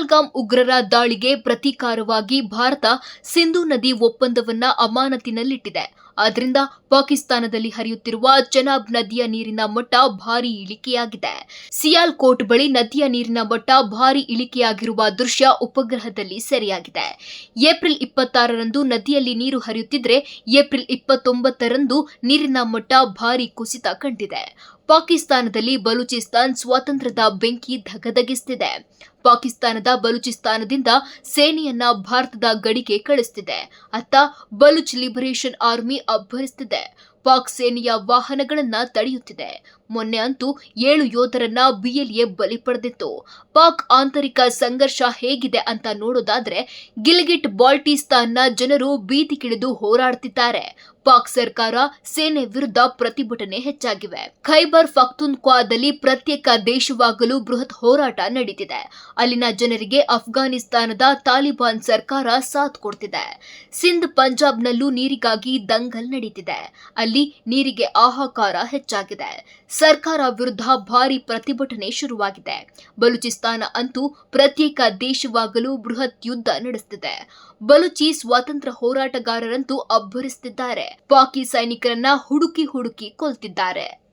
ಪಹಲ್ಗಾಮ್ ಉಗ್ರರ ದಾಳಿಗೆ ಪ್ರತೀಕಾರವಾಗಿ ಭಾರತ ಸಿಂಧೂ ನದಿ ಒಪ್ಪಂದವನ್ನು ಅಮಾನತಿನಲ್ಲಿಟ್ಟಿದೆ. ಆದ್ದರಿಂದ ಪಾಕಿಸ್ತಾನದಲ್ಲಿ ಹರಿಯುತ್ತಿರುವ ಚೆನಾಬ್ ನದಿಯ ನೀರಿನ ಮಟ್ಟ ಭಾರಿ ಇಳಿಕೆಯಾಗಿದೆ. ಸಿಯಾಲ್ಕೋಟ್ ಬಳಿ ನದಿಯ ನೀರಿನ ಮಟ್ಟ ಭಾರಿ ಇಳಿಕೆಯಾಗಿರುವ ದೃಶ್ಯ ಉಪಗ್ರಹದಲ್ಲಿ ಸೆರೆಯಾಗಿದೆ. ಏಪ್ರಿಲ್ ಇಪ್ಪತ್ತಾರರಂದು ನದಿಯಲ್ಲಿ ನೀರು ಹರಿಯುತ್ತಿದ್ರೆ ಏಪ್ರಿಲ್ ಇಪ್ಪತ್ತೊಂಬತ್ತರಂದು ನೀರಿನ ಮಟ್ಟ ಭಾರಿ ಕುಸಿತ ಕಂಡಿದೆ. ಪಾಕಿಸ್ತಾನದಲ್ಲಿ ಬಲೂಚಿಸ್ತಾನ್ ಸ್ವಾತಂತ್ರ್ಯದ ಬೆಂಕಿ ಧಗಧಗಿಸ್ತಿದೆ. ಪಾಕಿಸ್ತಾನದ ಬಲೂಚಿಸ್ತಾನದಿಂದ ಸೇನೆಯನ್ನ ಭಾರತದ ಗಡಿಗೆ ಕಳಿಸ್ತಿದೆ. ಅತ್ತ ಬಲೂಚ್ ಲಿಬರೇಷನ್ ಆರ್ಮಿ ಅಬ್ಬರಿಸ್ತಿದೆ ಪಾಕ್ ಸೇನೆಯ ವಾಹನಗಳನ್ನ ತಡೆಯುತ್ತಿದೆ. ಮೊನ್ನೆ ಅಂತೂ ಏಳು ಯೋಧರನ್ನ ಬಿಎಲ್ಎ ಬಲಿ ಪಡೆದಿತ್ತು. ಪಾಕ್ ಆಂತರಿಕ ಸಂಘರ್ಷ ಹೇಗಿದೆ ಅಂತ ನೋಡೋದಾದ್ರೆ ಗಿಲ್ಗಿಟ್ ಬಾಲ್ಟಿಸ್ತಾನ್ನ ಜನರು ಬೀದಿಗಿಳಿದು ಹೋರಾಡ್ತಿದ್ದಾರೆ. ಪಾಕ್ ಸರ್ಕಾರ ಸೇನೆ ವಿರುದ್ಧ ಪ್ರತಿಭಟನೆ ಹೆಚ್ಚಾಗಿವೆ. ಖೈಬರ್ ಫಕ್ತುನ್ಕ್ವಾದಲ್ಲಿ ಪ್ರತ್ಯೇಕ ದೇಶವಾಗಲು ಬೃಹತ್ ಹೋರಾಟ ನಡೀತಿದೆ. ಅಲ್ಲಿನ ಜನರಿಗೆ ಅಫ್ಘಾನಿಸ್ತಾನದ ತಾಲಿಬಾನ್ ಸರ್ಕಾರ ಸಾಥ್ ಕೊಡ್ತಿದೆ. ಸಿಂಧ್ ಪಂಜಾಬ್ನಲ್ಲೂ ನೀರಿಗಾಗಿ ದಂಗಲ್ ನಡೀತಿದೆ. ನೀರಿಗೆ ಆಹಾಕಾರ ಹೆಚ್ಚಾಗಿದೆ. ಸರ್ಕಾರ ವಿರುದ್ಧ ಭಾರಿ ಪ್ರತಿಭಟನೆ ಶುರುವಾಗಿದೆ. ಬಲೂಚಿಸ್ತಾನ ಅಂತೂ ಪ್ರತ್ಯೇಕ ದೇಶವಾಗಲು ಬೃಹತ್ ಯುದ್ಧ ನಡೆಸುತ್ತಿದೆ ಬಲೂಚಿ ಸ್ವಾತಂತ್ರ್ಯ ಹೋರಾಟಗಾರರಂತೂ ಅಬ್ಬರಿಸುತ್ತಿದ್ದಾರೆ. ಪಾಕಿ ಸೈನಿಕರನ್ನ ಹುಡುಕಿ ಹುಡುಕಿ ಕೊಲ್ತಿದ್ದಾರೆ.